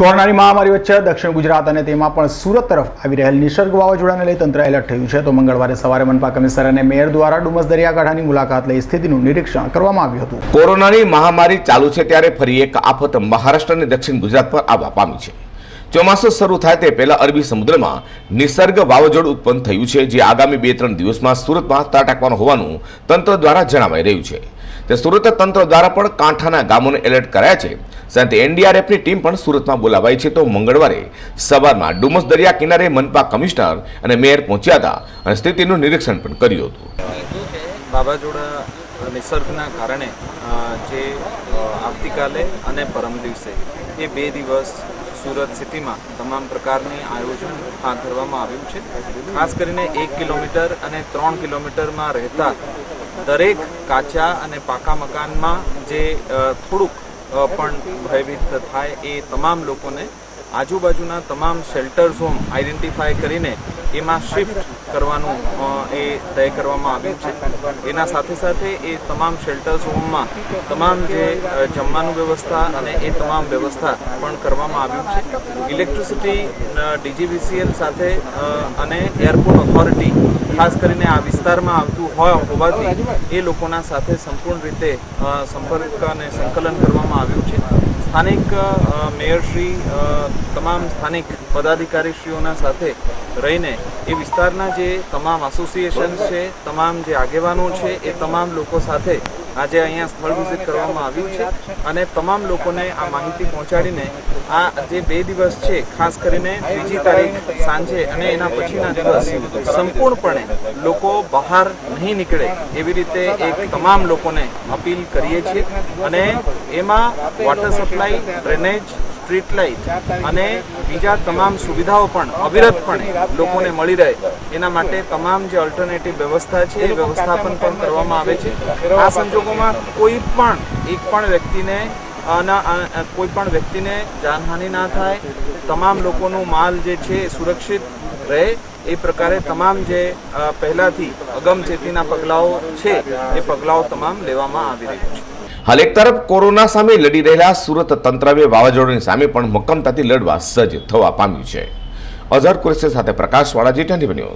કોરોનાની મહામારી વચ્ચે દક્ષિણ ગુજરાત અને તેમાં પણ સુરત તરફ આવી રહેલ નિસર્ગ વાવાઝોડાને લઈ તંત્ર એલર્ટ થયું છે. તો મંગળવારે સવારે મનપા કમિશનર અને મેયર દ્વારા ડુમસ દરિયાકાંઠાની મુલાકાત લઈ સ્થિતિનું નિરીક્ષણ કરવામાં આવ્યું હતું. કોરોનાની મહામારી ચાલુ છે ત્યારે ફરી એક આફત મહારાષ્ટ્ર અને દક્ષિણ ગુજરાત પર આવવા પામી છે. ચોમાસું શરૂ થાય તે પહેલા અરબી સમુદ્રમાં નિસર્ગ વાવાઝોડું ઉત્પન્ન થયું છે, જે આગામી બે ત્રણ દિવસમાં સુરતમાં ત્રાટકવાનું હોવાનું તંત્ર દ્વારા જણાવાઈ રહ્યું છે. તે સુરત તંત્ર દ્વારા પણ કાંઠાના ગામોને એલર્ટ કરાયા છે. સાથે એનડીઆરએફની ટીમ પણ સુરતમાં બોલાવાઈ છે તો મંગળવારે સવારમાં ડુમસ દરિયા કિનારે મનપા કમિશનર અને મેયર પહોંચ્યા હતા અને સ્થિતિનું નિરીક્ષણ પણ કર્યું હતું. વાવાઝોડા નિસર્ગના કારણે જે આવતીકાલે અને પરમ દિવસે એ બે દિવસ સુરત સિટીમાં તમામ પ્રકારની આયોજન હાથ ધરવામાં આવ્યું છે. ખાસ કરીને એક કિલોમીટર અને ત્રણ કિલોમીટરમાં રહેતા દરેક કાચા અને પાકા મકાનમાં જે થોડુંક પણ ભયભીત થાય એ તમામ લોકોને આજુબાજુના તમામ શેલ્ટર્સ હોમ આઈડેન્ટિફાય કરીને એમાં શિફ્ટ કરવાનું એ તય કરવામાં આવ્યું છે. એના સાથે સાથે એ તમામ શેલ્ટર્સ હોમમાં તમામ જે જમવાનું વ્યવસ્થા અને એ તમામ વ્યવસ્થા પણ કરવામાં આવ્યું છે. ઇલેક્ટ્રિસિટી ડીજીવીસીએલ સાથે અને એરપોર્ટ ઓથોરિટી ખાસ કરીને આ વિસ્તારમાં આવતું હોય હોવાથી એ લોકોના સાથે સંપૂર્ણ રીતે સંપર્ક અને સંકલન કરવામાં આવ્યું છે. સ્થાનિક મેયરશ્રી તમામ સ્થાનિક પદાધિકારીશ્રીઓના સાથે રહીને એ વિસ્તારના જે તમામ એસોસિએશન્સ છે, તમામ જે આગેવાનો છે, એ તમામ લોકો સાથે આજે અહીંયા સ્થળ વિઝિટ કરવામાં આવ્યું છે અને તમામ લોકોને આ માહિતી પહોંચાડીને આ જે બે દિવસ છે, ખાસ કરીને ત્રીજી તારીખ સાંજે અને એના પછીના દિવસ, સંપૂર્ણપણે લોકો બહાર નહીં નીકળે એવી રીતે એક તમામ લોકોને અપીલ કરીએ છીએ. અને એમાં water supply drainage street light અને બીજા તમામ સુવિધાઓ પણ અવિરતપણે લોકોને મળી રહે. એના માટે તમામ જે અલ્ટરનેટિવ વ્યવસ્થા છે એ વ્યવસ્થાપન પણ કરવામાં આવે છે. આ સંજોગોમાં કોઈ પણ એક પણ વ્યક્તિને કોઈ પણ વ્યક્તિને જાનહાનિ ના થાય. તમામ લોકોનું માલ જે છે સુરક્ષિત રહે. એ પ્રકારે તમામ જે પહેલાથી અગમચેતીના પગલાઓ છે એ પગલાઓ તમામ લેવામાં આવી રહ્યું છે. હાલ એક તરફ કોરોના સામે લડી રહેલા સુરત તંત્રવે વાવાઝોડાની સામે પણ મક્કમતાથી લડવા સજ્જ થવા પામ્યું છે. અઝહર કુરેશી સાથે પ્રકાશ જે જી ટ્વેન્ટી ન્યૂઝ